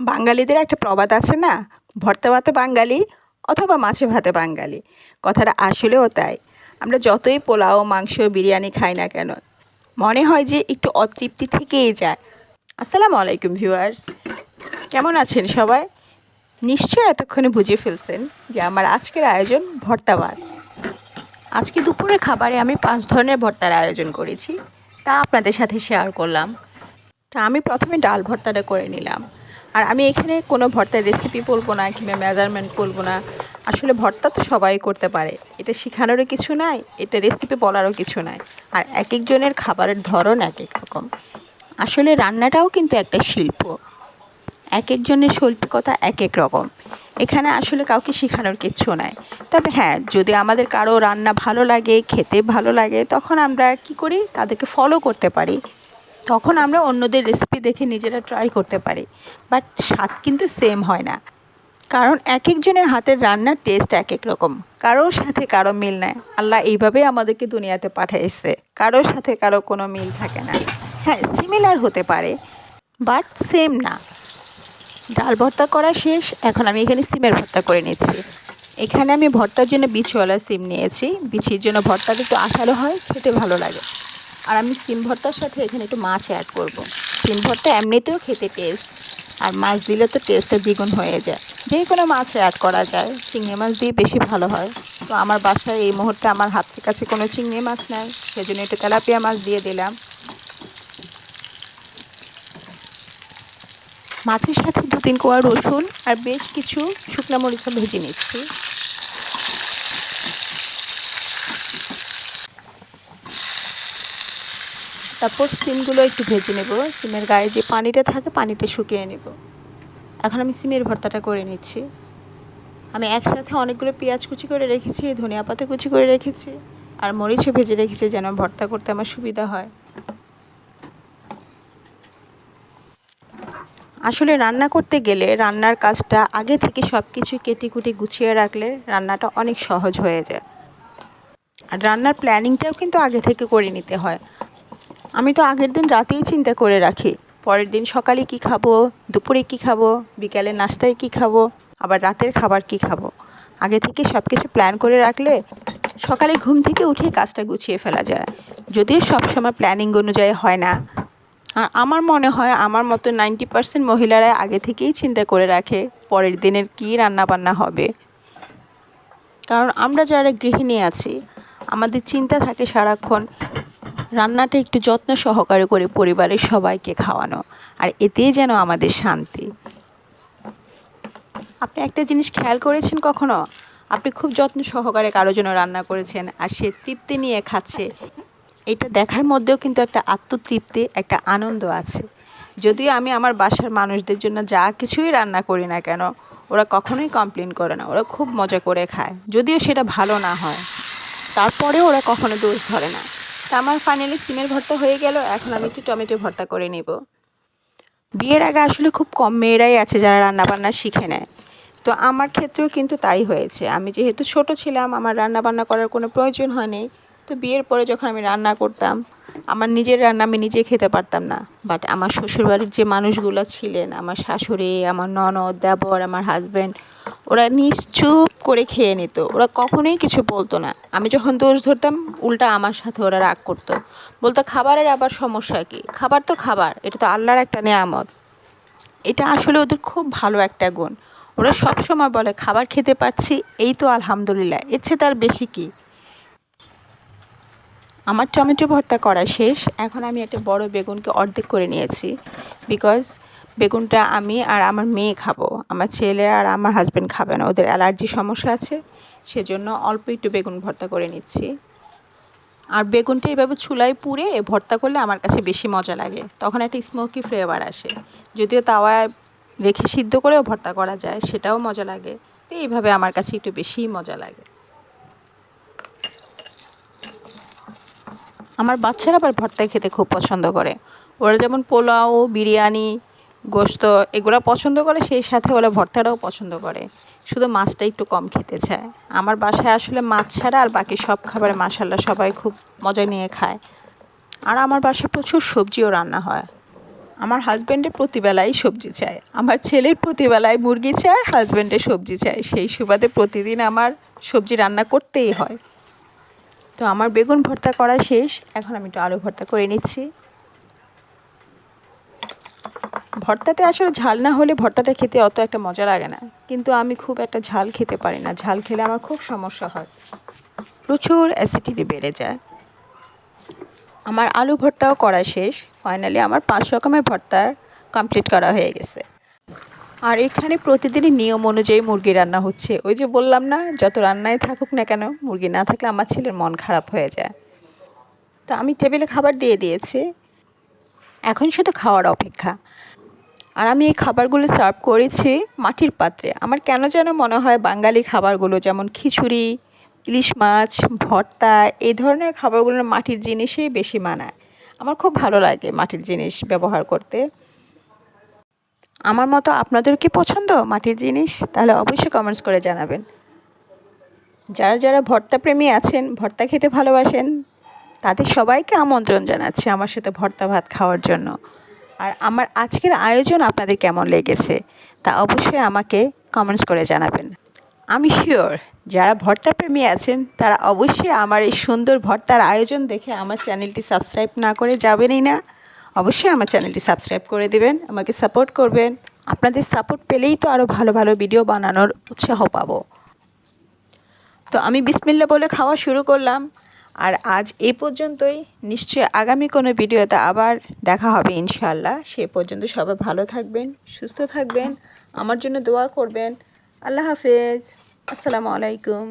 বাঙালিদের একটা প্রবাদ আছে না? ভর্তা ভাতে বাঙালি অথবা মাছে ভাতে বাঙালি। কথাটা আসলেও তাই। আমরা যতই পোলাও, মাংস, বিরিয়ানি খাই না কেন, মনে হয় যে একটু অতৃপ্তি থেকেই যায়। আসসালামু আলাইকুম ভিউয়ার্স। কেমন আছেন সবাই? নিশ্চয়ই এতক্ষণে বুঝে ফেলছেন যে আমার আজকের আয়োজন ভর্তা ভাত। আজকে দুপুরে খাবারে আমি পাঁচ ধরনের ভর্তার আয়োজন করেছি। তা আপনাদের সাথে শেয়ার করলাম। তা আমি প্রথমে ডাল ভর্তাটা করে নিলাম। আর আমি এখানে কোনো ভর্তার রেসিপি বলব না, কিংবা মেজারমেন্ট বলব না। আসলে ভর্তা তো সবাই করতে পারে। এটা শেখানোরও কিছু নাই, এটা রেসিপি বলারও কিছু নাই। আর এক একজনের খাবারের ধরন এক এক রকম। আসলে রান্নাটাও কিন্তু একটা শিল্প। এক একজনের শৈল্পিকতা এক এক রকম। এখানে আসলে কাউকে শেখানোর কিছু নাই। তবে হ্যাঁ যদি আমাদের কারও রান্না ভালো লাগে, খেতে ভালো লাগে, তখন আমরা কি করি? তাদেরকে ফলো করতে পারি। তখন আমরা অন্যদের রেসিপি দেখে নিজেরা ট্রাই করতে পারি। বাট স্বাদ কিন্তু সেম হয় না। কারণ এক একজনের হাতের রান্নার টেস্ট এক এক রকম। কারোর সাথে কারও মিল নেয় আল্লাহ এইভাবেই আমাদেরকে দুনিয়াতে পাঠিয়েছে কারোর সাথে কারও কোনো মিল থাকে না। হ্যাঁ সিমিলার হতে পারে বাট সেম না। ডাল ভর্তা করা শেষ। এখন আমি এখানে সিমের ভর্তা করে নিচ্ছি। এখানে আমি ভর্তার জন্য বিছিওয়ালা সিম নিয়েছি। বিছির জন্য ভর্তাটা একটু আঠালো হয়, খেতে ভালো লাগে। আর আমি সিম ভর্তার সাথে এখানে একটু মাছ অ্যাড করব। সিম ভর্তা এমনিতেও খেতে টেস্ট আর মাছ দিলে তো টেস্টটা দ্বিগুণ হয়ে যায়। যে কোনো মাছ অ্যাড করা যায়, চিংড়ি মাছ দিয়ে বেশি ভালো হয়। তো আমার বাসায় এই মুহূর্তে আমার হাতের কাছে কোনো চিংড়ি মাছ নাই, সেজন্য একটু তেলাপিয়া মাছ দিয়ে দিলাম। মাছের সাথে দু তিন কোয়া রসুন আর বেশ কিছু শুকনো মরিচও ভেজে নিচ্ছি। তারপর সিমগুলো একটু ভেজে নেব। সিমের গায়ে যে পানিটা থাকে, পানিটা শুকিয়ে নেব। এখন আমি সিমের ভর্তাটা করে নিচ্ছি। আমি একসাথে অনেকগুলো পেঁয়াজ কুচি করে রেখেছি, ধনিয়া পাতা কুচি করে রেখেছি, আর মরিচও ভেজে রেখেছি যেন ভর্তা করতে আমার সুবিধা হয়। আসলে রান্না করতে গেলে রান্নার কাজটা আগে থেকে সব কিছু কেটে কুটি গুছিয়ে রাখলে রান্নাটা অনেক সহজ হয়ে যায়। আর রান্নার প্ল্যানিংটাও কিন্তু আগে থেকে করে নিতে হয়। আমি তো আগের দিন রাতেই চিন্তা করে রাখি, পরের দিন সকালে কি খাব, দুপুরে কি খাব, বিকালে নাস্তায় কি খাব, আবার রাতের খাবার কি খাব। আগে থেকে সব কিছু প্ল্যান করে রাখলে সকালে ঘুম থেকে উঠে কাজটা গুছিয়ে ফেলা যায়। যদিও সবসময় প্ল্যানিং অনুযায়ী হয় না। আর আমার মনে হয় আমার মতো নাইনটি পার্সেন্ট মহিলারা আগে থেকেই চিন্তা করে রাখে পরের দিনের কী রান্নাবান্না হবে। কারণ আমরা যারা গৃহিণী আছি, আমাদের চিন্তা থাকে সারাক্ষণ রান্নাটা একটু যত্ন সহকারে করে পরিবারের সবাইকে খাওয়ানো আর এতেই যেন আমাদের শান্তি। আপনি একটা জিনিস খেয়াল করেছেন কখনো? আপনি খুব যত্ন সহকারে কারোর জন্য রান্না করেছেন আর সে তৃপ্তি নিয়ে খাচ্ছে। এটা দেখার মধ্যেও কিন্তু একটা আত্মতৃপ্তি, একটা আনন্দ আছে। যদিও আমি আমার বাসার মানুষদের জন্য যা কিছুই রান্না করি না কেন, ওরা কখনোই কমপ্লেন করে না। ওরা খুব মজা করে খায়। যদিও সেটা ভালো না হয়, তারপরেও ওরা কখনো দোষ ধরে না। আমার ফাইনালি সিমের ভর্তা হয়ে গেল, এখন আমি একটু টমেটো ভর্তা করে নেব। বিয়ের আগে আসলে খুব কম মেয়েরাই আছে যারা রান্নাবান্না শিখে নেয়। তো আমার ক্ষেত্রেও কিন্তু তাই হয়েছে। আমি যেহেতু ছোট ছিলাম, আমার রান্নাবান্না করার কোনো প্রয়োজন হয়নি। তো বিয়ের পরে যখন আমি রান্না করতাম আমার নিজের রান্না আমি নিজে খেতে পারতাম না। বাট আমার শ্বশুরবাড়ির যে মানুষগুলো ছিলেন, আমার শাশুড়ি, আমার ননদ, দেবর, আমার হাজব্যান্ড ওরা নিশ্চুপ করে খেয়ে নিত। ওরা কখনোই কিছু বলতো না। আমি যখন দোষ ধরতাম, উল্টা আমার সাথে ওরা রাগ করতো। বলতো, খাবারের আবার সমস্যা কী? খাবার তো খাবার, এটা তো আল্লাহর একটা নেয়ামত। এটা আসলে ওদের খুব ভালো একটা গুণ। ওরা সবসময় বলে, খাবার খেতে পাচ্ছি এই তো আলহামদুলিল্লাহ, এর চেয়ে তার বেশি কী? আমার টমেটো ভর্তা করা শেষ। এখন আমি একটা বড় বেগুনকে অর্ধেক করে নিয়েছি। বিকজ বেগুনটা আমি আর আমার মেয়ে খাব। আমার ছেলে আর আমার হাজব্যান্ড খাবে না। ওদের অ্যালার্জি সমস্যা আছে। সেজন্য অল্প একটু বেগুন ভর্তা করে নিচ্ছি। আর বেগুনটা এভাবে চুলায় পুড়ে ভর্তা করলে আমার কাছে বেশি মজা লাগে। তখন একটা স্মোকি ফ্লেভার আসে। যদিও তাওয়ায় রেখে সিদ্ধ করেও ভর্তা করা যায়, সেটাও মজা লাগে। তো এইভাবে আমার কাছে একটু বেশিই মজা লাগে। আমার বাচ্চারা আবার ভর্তা খেতে খুব পছন্দ করে। ওরা যেমন পোলাও, বিরিয়ানি গোস্ত এগুলো পছন্দ করে, সেই সাথে ওরা ভর্তাটাও পছন্দ করে। শুধু মাছটা একটু কম খেতে চায়। আমার বাসায় আসলে মাছ ছাড়া আর বাকি সব খাবারে মাসাল্লা সবাই খুব মজা নিয়ে খায়। আর আমার বাসায় প্রচুর সবজিও রান্না হয়। আমার হাজব্যান্ডের প্রতিবেলায় সবজি চাই আমার ছেলের প্রতিবেলায় মুরগি চায় হাজব্যান্ডের সবজি চাই সেই সুবাদে প্রতিদিন আমার সবজি রান্না করতেই হয়। তো আমার বেগুন ভর্তা করা শেষ। এখন আমি একটু আলু ভর্তা করে নিচ্ছি। ভর্তাতে আসলে ঝাল না হলে ভর্তাটা খেতে অত একটা মজা লাগে না। কিন্তু আমি খুব একটা ঝাল খেতে পারি না। ঝাল খেলে আমার খুব সমস্যা হয়। প্রচুর অ্যাসিডিটি বেড়ে যায়। আমার আলু ভর্তাও করা শেষ। ফাইনালি আমার পাঁচ রকমের ভর্তা কমপ্লিট করা হয়ে গেছে। আর এখানে প্রতিদিনই নিয়ম অনুযায়ী মুরগি রান্না হচ্ছে। ওই যে বললাম না, যত রান্নায় থাকুক না কেন, মুরগি না থাকলে আমার ছেলের মন খারাপ হয়ে যায়। তো আমি টেবিলে খাবার দিয়ে দিয়েছি। এখন শুধু খাওয়ার অপেক্ষা। আর আমি এই খাবারগুলো সার্ভ করেছি মাটির পাত্রে। আমার কেন যেন মনে হয় বাঙালি খাবারগুলো যেমন খিচুড়ি, ইলিশ মাছ, ভর্তা, এই ধরনের খাবারগুলো মাটির জিনিসেই বেশি মানায়। আমার খুব ভালো লাগে মাটির জিনিস ব্যবহার করতে। আমার মতো আপনাদের কি পছন্দ মাটির জিনিস? তাহলে অবশ্যই কমেন্টস করে জানাবেন। যারা যারা ভর্তা প্রেমী আছেন, ভর্তা খেতে ভালোবাসেন, তাদের সবাইকে আমন্ত্রণ জানাচ্ছি আমার সাথে ভর্তা ভাত খাওয়ার জন্য। আর আমার আজকের আয়োজন আপনাদের কেমন লেগেছে, তা অবশ্যই আমাকে কমেন্টস করে জানাবেন। আমি শিওর যারা ভর্তা প্রেমী আছেন, তারা অবশ্যই আমার এই সুন্দর ভর্তার আয়োজন দেখে আমার চ্যানেলটি সাবস্ক্রাইব না করে যাবেনই না। অবশ্যই আমার চ্যানেলটি সাবস্ক্রাইব করে দেবেন, আমাকে সাপোর্ট করবেন। আপনাদের সাপোর্ট পেলেই তো আরও ভালো ভালো ভিডিও বানানোর উৎসাহ পাবো। তো আমি বিসমিল্লা বলে খাওয়া শুরু করলাম, আর আজ এই পর্যন্তই। নিশ্চয়ই আগামী কোনো ভিডিওতে আবার দেখা হবে ইনশাল্লাহ সে পর্যন্ত সবাই ভালো থাকবেন, সুস্থ থাকবেন, আমার জন্য দোয়া করবেন। আল্লাহ হাফেজ। আসসালামু আলাইকুম।